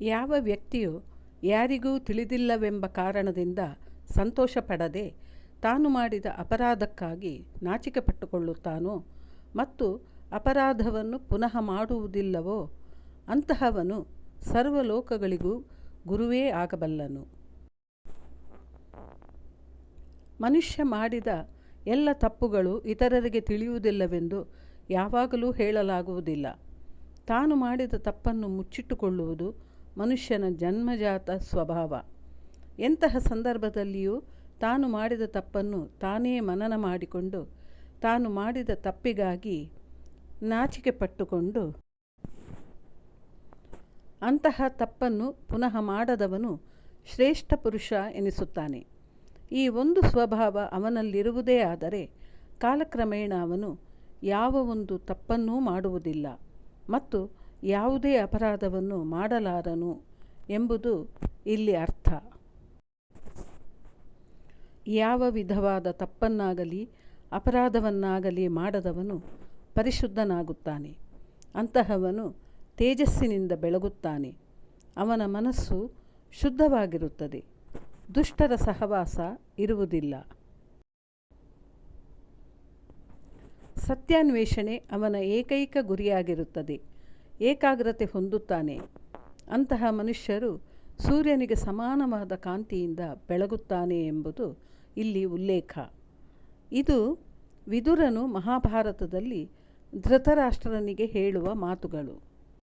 ಯಾವ ವ್ಯಕ್ತಿಯು ಯಾರಿಗೂ ತಿಳಿದಿಲ್ಲವೆಂಬ ಕಾರಣದಿಂದ ಸಂತೋಷಪಡದೆ ತಾನು ಮಾಡಿದ ಅಪರಾಧಕ್ಕಾಗಿ ನಾಚಿಕೆ ಪಟ್ಟುಕೊಳ್ಳುತ್ತಾನೋ ಮತ್ತು ಅಪರಾಧವನ್ನು ಪುನಃ ಮಾಡುವುದಿಲ್ಲವೋ ಅಂತಹವನು ಸರ್ವಲೋಕಗಳಿಗೂ ಗುರುವೇ ಆಗಬಲ್ಲನು. ಮನುಷ್ಯ ಮಾಡಿದ ಎಲ್ಲ ತಪ್ಪುಗಳು ಇತರರಿಗೆ ತಿಳಿಯುವುದಿಲ್ಲವೆಂದು ಯಾವಾಗಲೂ ಹೇಳಲಾಗುವುದಿಲ್ಲ. ತಾನು ಮಾಡಿದ ತಪ್ಪನ್ನು ಮುಚ್ಚಿಟ್ಟುಕೊಳ್ಳುವುದು ಮನುಷ್ಯನ ಜನ್ಮಜಾತ ಸ್ವಭಾವ. ಎಂತಹ ಸಂದರ್ಭದಲ್ಲಿಯೂ ತಾನು ಮಾಡಿದ ತಪ್ಪನ್ನು ತಾನೇ ಮನನ ಮಾಡಿಕೊಂಡು, ತಾನು ಮಾಡಿದ ತಪ್ಪಿಗಾಗಿ ನಾಚಿಕೆ ಪಟ್ಟುಕೊಂಡು, ಅಂತಹ ತಪ್ಪನ್ನು ಪುನಃ ಮಾಡದವನು ಶ್ರೇಷ್ಠ ಪುರುಷ ಎನಿಸುತ್ತಾನೆ. ಈ ಒಂದು ಸ್ವಭಾವ ಅವನಲ್ಲಿರುವುದೇ ಆದರೆ ಕಾಲಕ್ರಮೇಣ ಅವನು ಯಾವ ಒಂದು ತಪ್ಪನ್ನೂ ಮಾಡುವುದಿಲ್ಲ. ಮತ್ತು ಯಾವುದೇ ಅಪರಾಧವನ್ನು ಮಾಡಲಾರನು ಎಂಬುದು ಇಲ್ಲಿ ಅರ್ಥ. ಯಾವ ವಿಧವಾದ ತಪ್ಪನ್ನಾಗಲಿ ಅಪರಾಧವನ್ನಾಗಲಿ ಮಾಡದವನು ಪರಿಶುದ್ಧನಾಗುತ್ತಾನೆ. ಅಂತಹವನು ತೇಜಸ್ಸಿನಿಂದ ಬೆಳಗುತ್ತಾನೆ. ಅವನ ಮನಸ್ಸು ಶುದ್ಧವಾಗಿರುತ್ತದೆ. ದುಷ್ಟರ ಸಹವಾಸ ಇರುವುದಿಲ್ಲ. ಸತ್ಯಾನ್ವೇಷಣೆ ಅವನ ಏಕೈಕ ಗುರಿಯಾಗಿರುತ್ತದೆ. ಏಕಾಗ್ರತೆ ಹೊಂದುತ್ತಾನೆ. ಅಂತಹ ಮನುಷ್ಯರು ಸೂರ್ಯನಿಗೆ ಸಮಾನವಾದ ಕಾಂತಿಯಿಂದ ಬೆಳಗುತ್ತಾನೆ ಎಂಬುದು ಇಲ್ಲಿ ಉಲ್ಲೇಖ. ಇದು ವಿದುರನು ಮಹಾಭಾರತದಲ್ಲಿ ಧೃತರಾಷ್ಟ್ರನಿಗೆ ಹೇಳುವ ಮಾತುಗಳು.